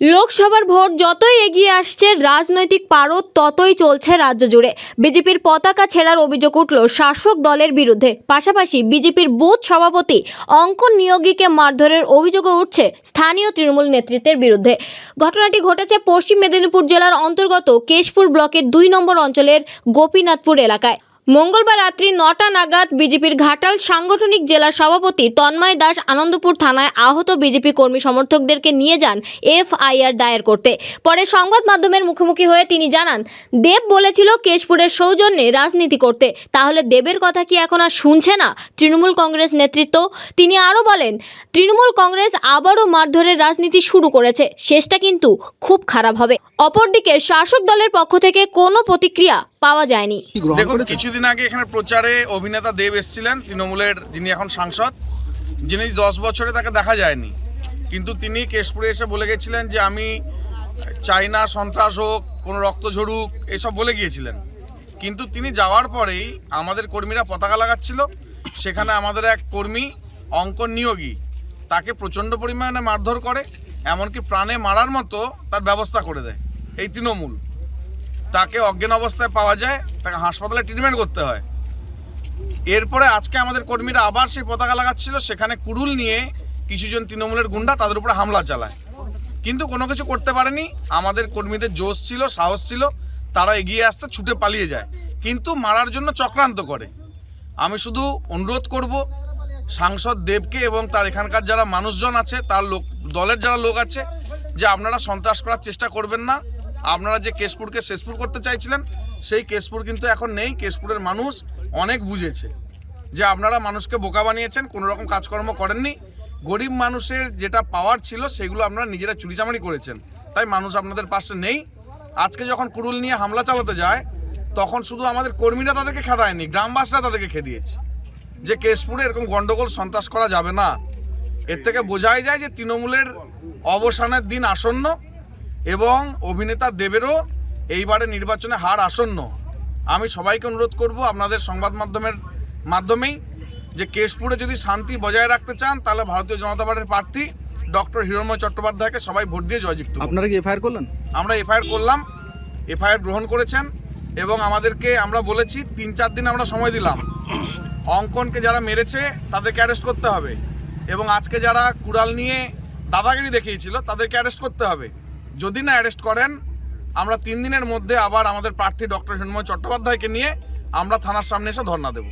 লোকসভার ভোট যতই এগিয়ে আসছে, রাজনৈতিক পারদ ততই চলছে রাজ্য জুড়ে। বিজেপির পতাকা ছেড়ার অভিযোগ উঠল শাসক দলের বিরুদ্ধে। পাশাপাশি বিজেপির বুথ সভাপতি অঙ্কন নিয়োগীকে মারধরের অভিযোগও উঠছে স্থানীয় তৃণমূল নেতৃত্বের বিরুদ্ধে। ঘটনাটি ঘটেছে পশ্চিম মেদিনীপুর জেলার অন্তর্গত কেশপুর ব্লকের দুই নম্বর অঞ্চলের গোপীনাথপুর এলাকায়। মঙ্গলবার রাত্রি নটা নাগাদ বিজেপির ঘাটাল সাংগঠনিক জেলা সভাপতি তন্ময় দাস আনন্দপুর থানায় আহত বিজেপি কর্মী সমর্থকদেরকে নিয়ে যান এফআইআর দায়ের করতে। পরে সংবাদ মাধ্যমের মুখোমুখি হয়ে তিনি জানান, দেব বলেছিল কেশপুরের সৌজন্যে রাজনীতি করতে, তাহলে দেবের কথা কি এখন আর শুনছে না তৃণমূল কংগ্রেস নেতৃত্ব? তিনি আরও বলেন, তৃণমূল কংগ্রেস আবারও মারধরের রাজনীতি শুরু করেছে, শেষটা কিন্তু খুব খারাপ হবে। অপরদিকে শাসক দলের পক্ষ থেকে কোনো প্রতিক্রিয়া পাওয়া যায়নি। দেখুন কিছুদিন আগে এখানে প্রচারে অভিনেতা দেব এসেছিলেন তৃণমূলের যিনি এখন সাংসদ যিনি দশ বছরে তাকে দেখা যায়নি। কিন্তু তিনি কেশপুরে এসে বলে গেছিলেন যে আমি চাই না সন্ত্রাস হোক কোনো রক্ত ঝরুক এসব বলে গিয়েছিলেন। কিন্তু তিনি যাওয়ার পরেই আমাদের কর্মীরা পতাকা লাগাচ্ছিল। সেখানে আমাদের এক কর্মী অঙ্কন নিয়োগী তাকে প্রচণ্ড পরিমাণে মারধর করে এমনকি প্রাণে মারার মতো তার ব্যবস্থা করে দেয় এই তৃণমূল। তাকে অজ্ঞান অবস্থায় পাওয়া যায়, তাকে হাসপাতালে ট্রিটমেন্ট করতে হয়। এরপরে আজকে আমাদের কর্মীরা আবার সেই পতাকা লাগাচ্ছিল, সেখানে কুড়ুল নিয়ে কিছুজন তৃণমূলের গুন্ডা তাদের উপরে হামলা চালায়। কিন্তু কোনো কিছু করতে পারেনি, আমাদের কর্মীদের জোশ ছিল, সাহস ছিল, তারা এগিয়ে আসতে, ছুটে পালিয়ে যায়। কিন্তু মারার জন্য চক্রান্ত করে। আমি শুধু অনুরোধ করব, সাংসদ দেবকে এবং তার এখানকার যারা মানুষজন আছে, তার লোক, দলের যারা লোক আছে, যে আপনারা সন্ত্রাস করার চেষ্টা করবেন না। আপনারা যে কেশপুরকে শেষপুর করতে চাইছিলেন, সেই কেশপুর কিন্তু এখন নেই। কেশপুরের মানুষ অনেক বুঝেছে যে আপনারা মানুষকে বোকা বানিয়েছেন, কোনো রকম কাজকর্ম করেননি। গরিব মানুষের যেটা পাওয়ার ছিল, সেগুলো আপনারা নিজেরা চুরিচামারি করেছেন। তাই মানুষ আপনাদের পাশে নেই। আজকে যখন কুড়ুল নিয়ে হামলা চালাতে যায়, তখন শুধু আমাদের কর্মীরা তাদেরকে খেদায়নি, গ্রামবাসীরা তাদেরকে খেদিয়েছে। যে কেশপুরে এরকম গন্ডগোল সন্ত্রাস করা যাবে না, এর থেকে বোঝাই যায় যে তৃণমূলের অবসানের দিন আসন্ন। এবং অভিনেতা দেবেরও এইবারে নির্বাচনে হার আসন্ন। আমি সবাইকে অনুরোধ করব আপনাদের সংবাদ মাধ্যমের মাধ্যমেই যে কেশপুরে যদি শান্তি বজায় রাখতে চান তাহলে ভারতীয় জনতা পার্টির প্রার্থী ডক্টর হিরণময় চট্টোপাধ্যায়কে সবাই ভোট দিয়ে জয়যুক্ত আপনারা কি এফআইআর করলেন? আমরা এফআইআর করলাম এফআইআর গ্রহণ করেছেন এবং আমাদেরকে আমরা বলেছি তিন চার দিন আমরা সময় দিলাম। অঙ্কনকে যারা মেরেছে তাদেরকে অ্যারেস্ট করতে হবে এবং আজকে যারা কুড়াল নিয়ে দাদাগিরি দেখিয়েছিল তাদেরকে অ্যারেস্ট করতে হবে। যদি না অ্যারেস্ট করেন, আমরা তিন দিনের মধ্যে আবার আমাদের প্রার্থী ডক্টর হিরণময় চট্টোপাধ্যায়কে নিয়ে আমরা থানার সামনে এসে ধর্না দেবো।